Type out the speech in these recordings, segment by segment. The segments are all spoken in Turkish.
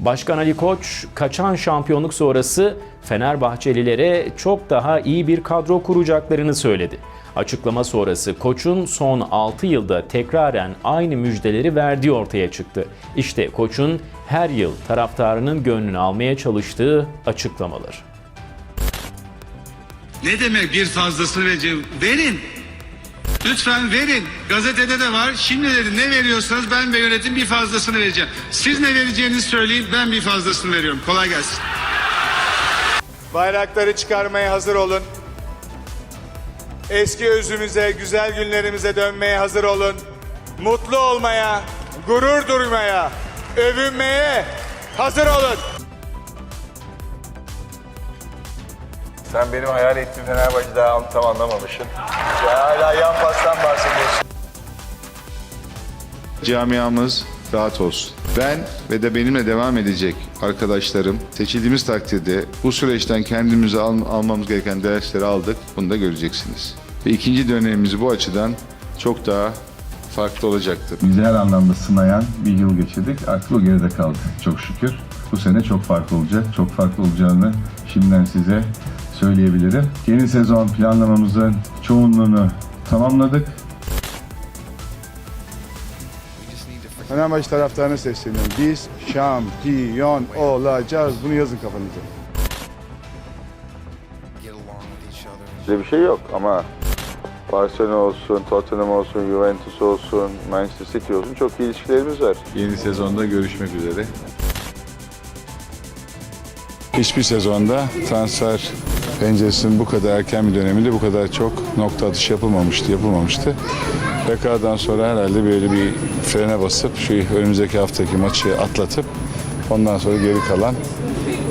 Başkan Ali Koç, kaçan şampiyonluk sonrası Fenerbahçelilere çok daha iyi bir kadro kuracaklarını söyledi. Açıklama sonrası Koç'un son 6 yılda tekraren aynı müjdeleri verdiği ortaya çıktı. İşte Koç'un her yıl taraftarının gönlünü almaya çalıştığı açıklamalar. Ne demek bir fazlasını vereceğim? Verin. Lütfen verin. Gazetede de var. Şimdi dedi ne veriyorsanız ben ve yönetim bir fazlasını vereceğim. Siz ne vereceğinizi söyleyin ben bir fazlasını veriyorum. Kolay gelsin. Bayrakları çıkarmaya hazır olun. Eski özümüze, güzel günlerimize dönmeye hazır olun. Mutlu olmaya, gurur duymaya, övünmeye hazır olun. Sen benim hayal ettiğim Fenerbahçe'yi daha tam anlamamışsın. Ya hala yan pastan bahsediyorsun. Camiamız rahat olsun. Ben ve de benimle devam edecek arkadaşlarım seçildiğimiz takdirde bu süreçten kendimize al- almamız gereken dersleri aldık. Bunu da göreceksiniz. Ve ikinci dönemimiz bu açıdan çok daha farklı olacaktır. Güzel anlamda sınayan bir yıl geçirdik. Artık o geride kaldı çok şükür. Bu sene çok farklı olacak. Çok farklı olacağını şimdiden size söyleyebilirim. Yeni sezon planlamamızın çoğunluğunu tamamladık. Fenerbahçe taraftarına sesleniyorum. Biz şampiyon olacağız. Bunu yazın kafanıza. Bize bir şey yok ama Barcelona olsun, Tottenham olsun, Juventus olsun, Manchester City olsun çok iyi ilişkilerimiz var. Yeni sezonda görüşmek üzere. Hiçbir sezonda transfer penceresinin bu kadar erken bir döneminde bu kadar çok nokta atışı yapılmamıştı, yapılmamıştı. PK'dan sonra herhalde böyle bir frene basıp şu önümüzdeki haftaki maçı atlatıp ondan sonra geri kalan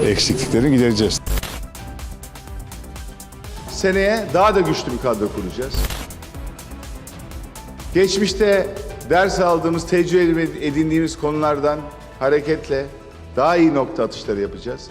eksiklikleri gidereceğiz. Seneye daha da güçlü bir kadro kuracağız. Geçmişte ders aldığımız, tecrübe edindiğimiz konulardan hareketle daha iyi nokta atışları yapacağız.